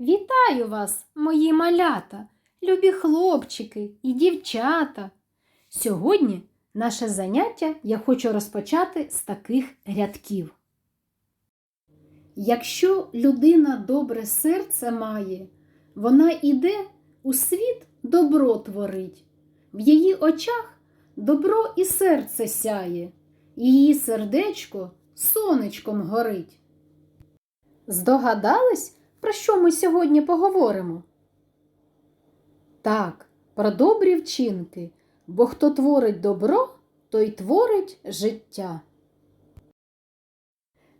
Вітаю вас, мої малята, любі хлопчики і дівчата. Сьогодні наше заняття я хочу розпочати з таких рядків. Якщо людина добре серце має, вона іде у світ добро творить. В її очах добро і серце сяє, її сердечко сонечком горить. Здогадались, про що ми сьогодні поговоримо? Так, про добрі вчинки, бо хто творить добро, той творить життя.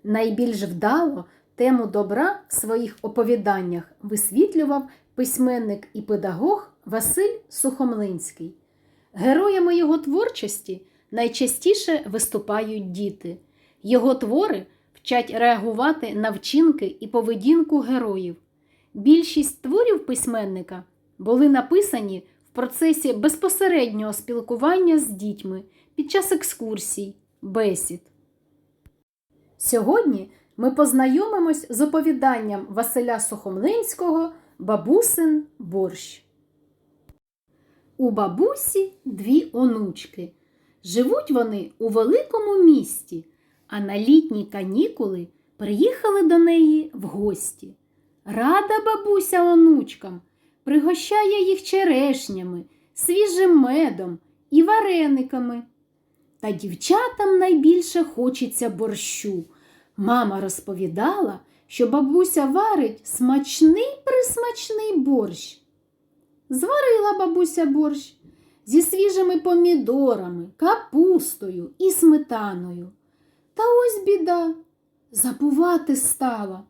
Найбільш вдало тему добра в своїх оповіданнях висвітлював письменник і педагог Василь Сухомлинський. Героями його творчості найчастіше виступають діти. Його твори вчать реагувати на вчинки і поведінку героїв. Більшість творів письменника були написані в процесі безпосереднього спілкування з дітьми під час екскурсій, бесід. Сьогодні ми познайомимось з оповіданням Василя Сухомлинського Бабусин борщ. У бабусі дві онучки. Живуть вони у великому місті, а на літні канікули приїхали до неї в гості. Рада бабуся онучкам, пригощає їх черешнями, свіжим медом і варениками. Та дівчатам найбільше хочеться борщу. Мама розповідала, що бабуся варить смачний присмачний борщ. Зварила бабуся борщ зі свіжими помідорами, капустою і сметаною. Та ось біда, забувати стала,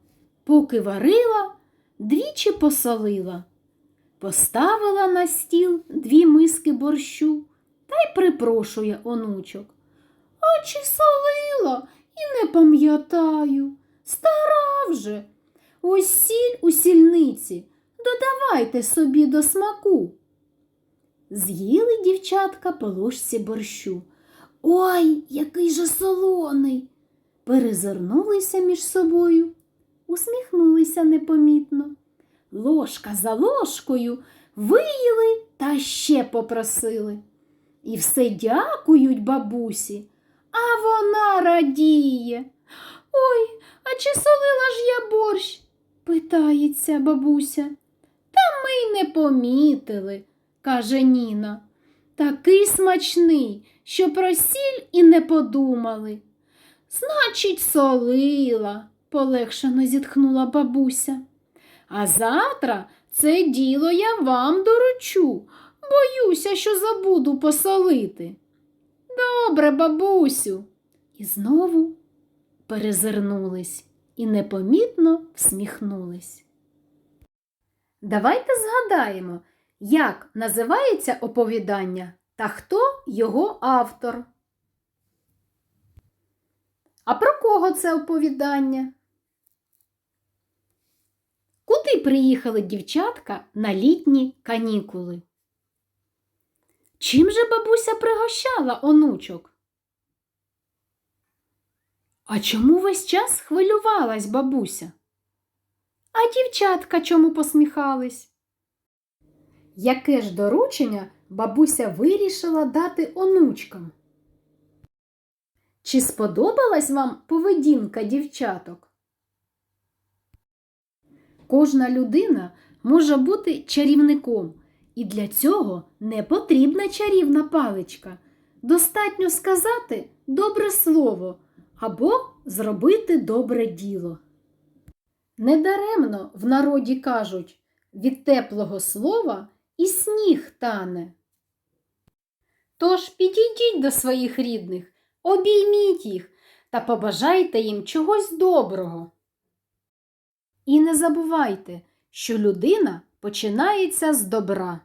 поки варила, двічі посолила. Поставила на стіл дві миски борщу та й припрошує онучок. А чи солила і не пам'ятаю. Стара вже. Ось сіль у сільниці. Додавайте собі до смаку. З'їли дівчатка по ложці борщу. Ой, який же солоний. Перезирнулися між собою, усміхнулися непомітно. Ложка за ложкою виїли та ще попросили. І все дякують бабусі, а вона радіє. Ой, а чи солила ж я борщ? питається бабуся. Та ми й не помітили, каже Ніна. Такий смачний, що про сіль і не подумали. Значить, солила, полегшено зітхнула бабуся. А завтра це діло я вам доручу. Боюся, що забуду посолити. Добре, бабусю. І знову перезирнулись і непомітно всміхнулись. Давайте згадаємо, як називається оповідання та хто його автор. А про кого це оповідання? Куди приїхали дівчатка на літні канікули? Чим же бабуся пригощала онучок? А чому весь час хвилювалась бабуся? А дівчатка чому посміхались? Яке ж доручення бабуся вирішила дати онучкам? Чи сподобалась вам поведінка дівчаток? Кожна людина може бути чарівником, і для цього не потрібна чарівна паличка. Достатньо сказати добре слово або зробити добре діло. Недаремно в народі кажуть від теплого слова і сніг тане. Тож підійдіть до своїх рідних, обійміть їх та побажайте їм чогось доброго. І не забувайте, що людина починається з добра.